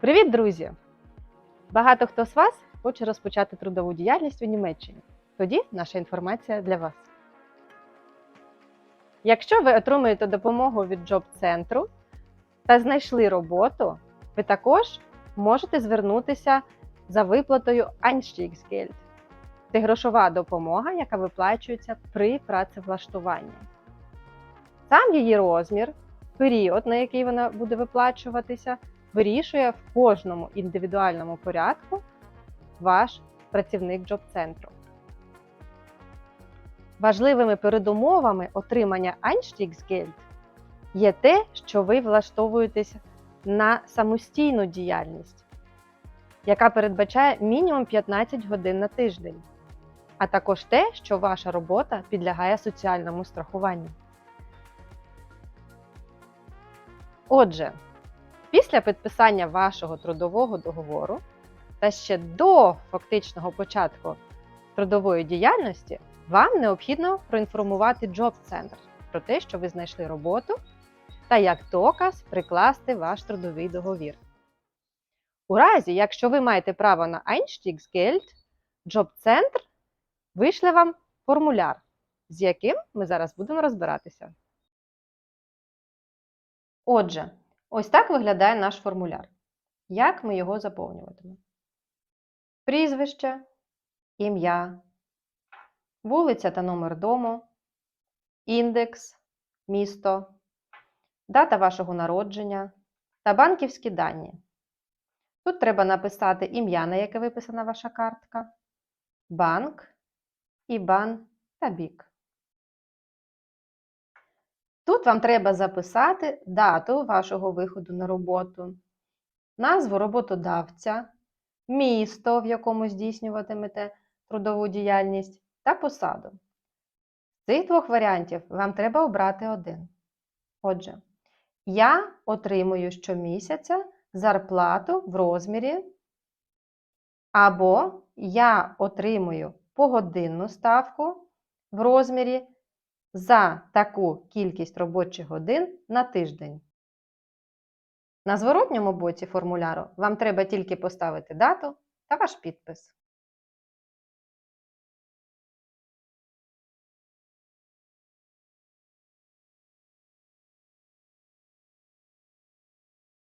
Привіт, друзі! Багато хто з вас хоче розпочати трудову діяльність у Німеччині. Тоді наша інформація для вас. Якщо ви отримуєте допомогу від джоб-центру та знайшли роботу, ви також можете звернутися за виплатою Einstiegsgeld. Це грошова допомога, яка виплачується при працевлаштуванні. Сам її розмір, період, на який вона буде виплачуватися, вирішує в кожному індивідуальному порядку ваш працівник джоб-центру. Важливими передумовами отримання Einstiegsgeld є те, що ви влаштовуєтесь на самостійну діяльність, яка передбачає мінімум 15 годин на тиждень, а також те, що ваша робота підлягає соціальному страхуванню. Отже, після підписання вашого трудового договору та ще до фактичного початку трудової діяльності вам необхідно проінформувати Джоб-центр про те, що ви знайшли роботу, та як доказ прикласти ваш трудовий договір. У разі, якщо ви маєте право на Einstiegsgeld, Джоб-центр вишле вам формуляр, з яким ми зараз будемо розбиратися. Отже, ось так виглядає наш формуляр. Як ми його заповнюватимемо? Прізвище, ім'я, вулиця та номер дому, індекс, місто, дата вашого народження та банківські дані. Тут треба написати ім'я, на яке виписана ваша картка, банк, ІБАН та бік. Тут вам треба записати дату вашого виходу на роботу, назву роботодавця, місто, в якому здійснюватимете трудову діяльність, та посаду. З цих двох варіантів вам треба обрати один. Отже, я отримую щомісяця зарплату в розмірі, або я отримую погодинну ставку в розмірі за таку кількість робочих годин на тиждень. На зворотньому боці формуляру вам треба тільки поставити дату та ваш підпис.